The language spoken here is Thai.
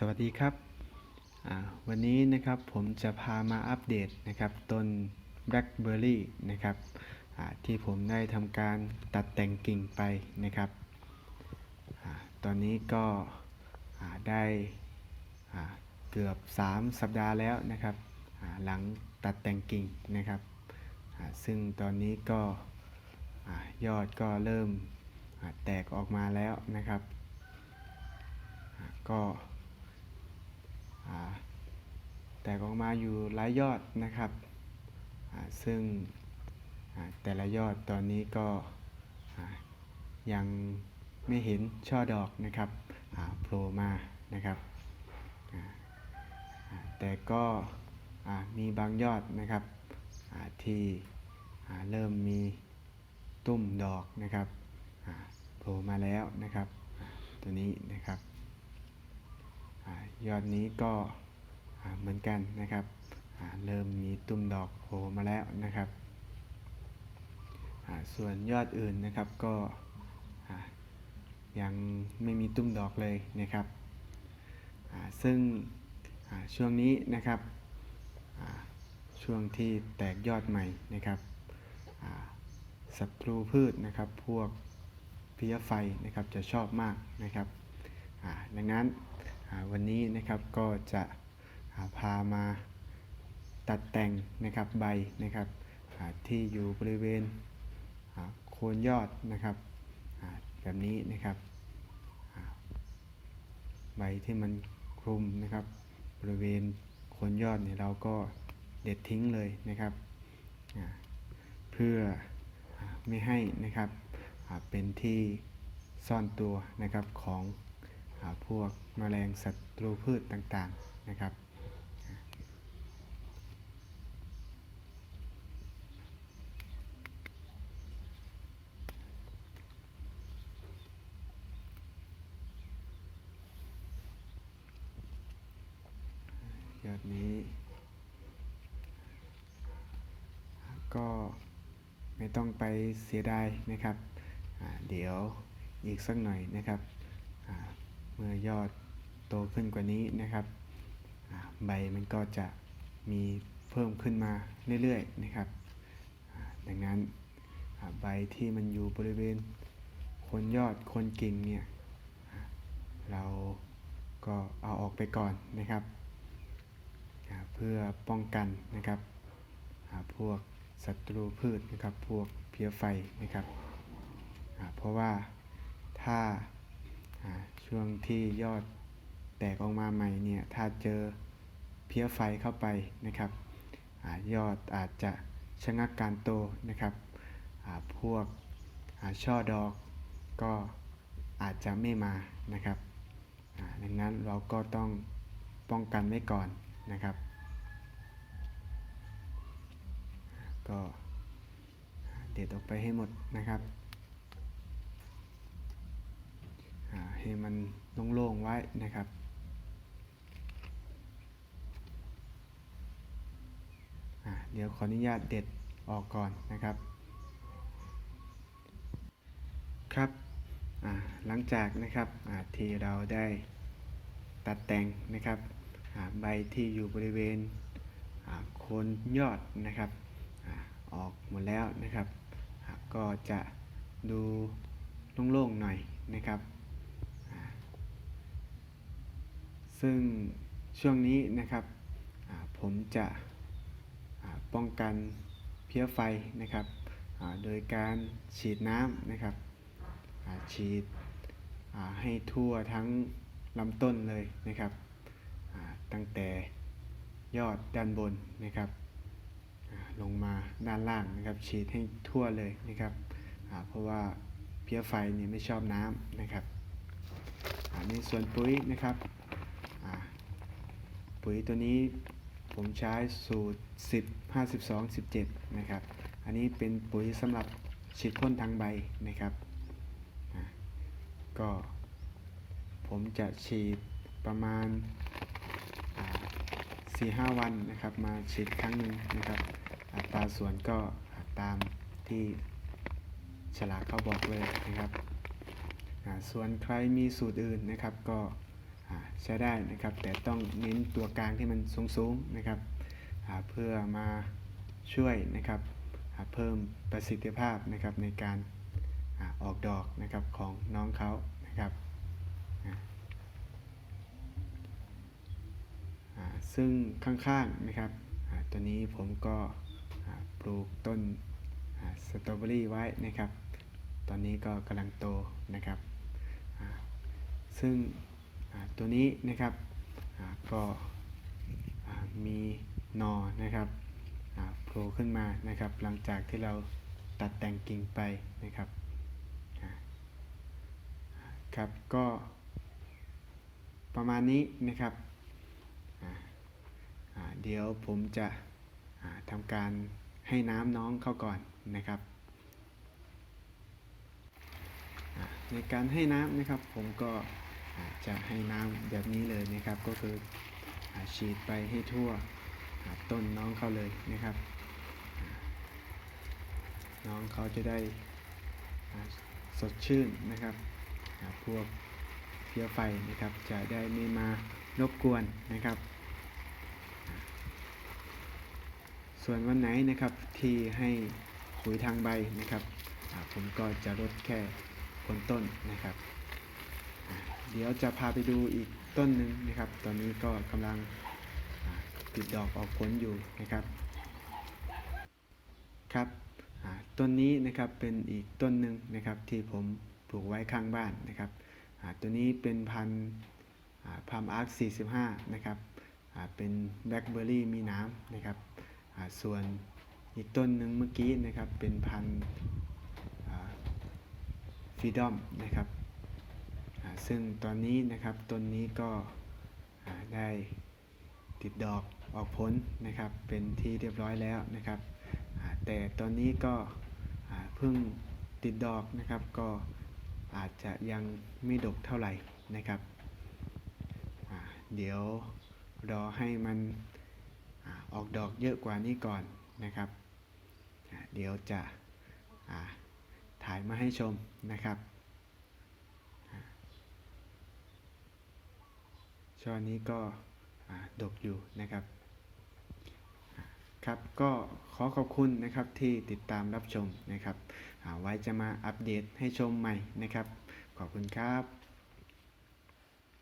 สวัสดีครับ วันนี้นะครับผมจะพามาอัปเดตนะครับต้น Blackberry นะครับที่ผมได้ทำการตัดแต่งกิ่งไปนะครับอตอนนี้ก็ได้เกือบ 3 สัปดาห์แล้วนะครับหลังตัดแต่งกิ่งนะครับซึ่งตอนนี้ก็ยอดก็เริ่มแตกออกมาแล้วนะครับ ก็ แตกออกมาอยู่หลายยอดนะครับ ซึ่งแต่ละยอดตอนนี้ก็ยังไม่เห็นช่อดอกนะครับโผล่มานะครับแต่ก็มีบางยอดนะครับที่เริ่มมีตุ้มดอกนะครับโผล่มาแล้วนะครับ ตัวนี้นะครับ ยอดนี้ก็เหมือนกันนะครับ เริ่มมีตุ่มดอกโผล่มาแล้วนะครับ ส่วนยอดอื่นนะครับก็ยังไม่มีตุ่มดอกเลยนะครับ ซึ่งช่วงนี้นะครับช่วงที่แตกยอดใหม่นะครับศัตรูพืชนะครับ พวกเพลี้ยไฟนะครับจะชอบมากนะครับดังนั้น วันนี้นะครับก็จะาพามาตัดแต่งนะครับใบนะครับที่อยู่บริเวณโคนยอดนะครับแบบนี้นะครับใบที่มันคลุมนะครับ บริเวณโคนยอดเนี่ยเราก็เด็ดทิ้งเลยนะครับเพื่อไม่ให้นะครับเป็นที่ซ่อนตัวนะครับของ พวกแมลงศัตรูพืชต่างๆนะครับ ยอดนี้ ก็ไม่ต้องไปเสียดายนะครับ เดี๋ยวอีกสักหน่อยนะครับ เมื่อยอดโตขึ้นกว่านี้นะครับ ใบมันก็จะมีเพิ่มขึ้นมาเรื่อยๆนะครับ ดังนั้นใบที่มันอยู่บริเวณโคนยอดโคนกิ่งเนี่ยเราก็เอาออกไปก่อนนะครับ เพื่อป้องกันนะครับพวกศัตรูพืชนะครับ พวกเพลี้ยไฟนะครับ เพราะว่าถ้า ช่วงที่ยอดแตกออกมาใหม่เนี่ยถ้าเจอเพี้ยไฟเข้าไปนะครับอยอดอาจจะชะงักการโตนะครับพวกช่อดอกก็อาจจะไม่มานะครับดังนั้นเราก็ต้องป้องกันไว้ก่อนนะครับ ก็เด็ดออกไปให้หมดนะครับอ่า ให้มันโล่งๆไว้นะครับ เดี๋ยวขออนุญาตเด็ดออกก่อนนะครับ ครับหลังจากนะครับที่เราได้ตัดแต่งนะครับใบที่อยู่บริเวณโคนยอดนะครับออกหมดแล้วนะครับ ก็จะดูโล่งๆหน่อยนะครับอ่า ซึ่งช่วงนี้นะครับผมจะป้องกันเพลี้ยไฟนะครับโดยการฉีดน้ำนะครับฉีดให้ทั่วทั้งลำต้นเลยนะครับตั้งแต่ยอดด้านบนนะครับลงมาด้านล่างนะครับฉีดให้ทั่วเลยนะครับเพราะว่าเพี้ยไฟเนี่ยไม่ชอบน้ำนะครับในส่วนปุ๋ยนะครับอ่า ปุ๋ยตัวนี้ผมใช้สูตร 10 52 17 นะครับ อันนี้เป็นปุ๋ยสำหรับฉีดพ่นทางใบนะครับ ก็ผมจะฉีดประมาณสี่ห้าวันนะครับ มาฉีดครั้งหนึ่งนะครับ อัตราส่วนก็ตามที่ฉลากเขาบอกเลยนะครับ ส่วนใครมีสูตรอื่นนะครับก็ ใช้ได้นะครับ แต่ต้องเน้นตัวกลางที่มันสูงๆนะครับเพื่อมาช่วยนะครับเพิ่มประสิทธิภาพนะครับในการออกดอกนะครับของน้องเขานะครับซึ่งข้างๆนะครับตัวนี้ผมก็ปลูกต้นสตรอเบอรี่ไว้นะครับ ตอนนี้ก็กำลังโตนะครับซึ่ง ตัวนี้นะครับก็มีนอนะครับโผล่ขึ้นมานะครับ หลังจากที่เราตัดแต่งกิ่งไปนะครับครับก็ประมาณนี้นะครับเดี๋ยวผมจะทำการให้น้ำน้องเข้าก่อนนะครับ ในการให้น้ำนะครับผมก็ จะให้น้ำแบบนี้เลยนะครับ ก็คือฉีดไปให้ทั่วต้นน้องเขาเลยนะครับ น้องเขาจะได้สดชื่นนะครับพวกเพี้ยไฟนะครับ จะได้ไม่มารบกวนนะครับ ส่วนวันไหนนะครับที่ให้ขุยทางใบนะครับผมก็จะลดแค่คนต้นนะครับ เดี๋ยวจะพาไปดูอีกต้นหนึ่งนะครับ ตอนนี้ก็กำลังติดดอกออกผลอยู่นะครับ ครับต้นนี้นะครับเป็นอีกต้นหนึ่งนะครับที่ผมปลูกไว้ข้างบ้านนะครับตัวนี้เป็นพันธุ์พามอาร์ค45 นะครับเป็นแบล็คเบอร์รี่มีน้ำนะครับส่วนอีกต้นหนึ่งเมื่อกี้นะครับเป็นพันธุ์ฟรีดอมนะครับ ซึ่งตอนนี้นะครับต้นนี้ก็ได้ติดดอกออกผลนะครับ เป็นที่เรียบร้อยแล้วนะครับ แต่ตอนนี้ก็เพิ่งติดดอกนะครับ ก็อาจจะยังไม่ดกเท่าไหร่นะครับ เดี๋ยวรอให้มันออกดอกเยอะกว่านี้ก่อนนะครับ เดี๋ยวจะถ่ายมาให้ชมนะครับอ่า ช่อนี้ก็ดกอยู่นะครับ ครับก็ขอขอบคุณนะครับที่ติดตามรับชมนะครับอ่าไว้จะมาอัปเดตให้ชมใหม่นะครับ ขอบคุณครับ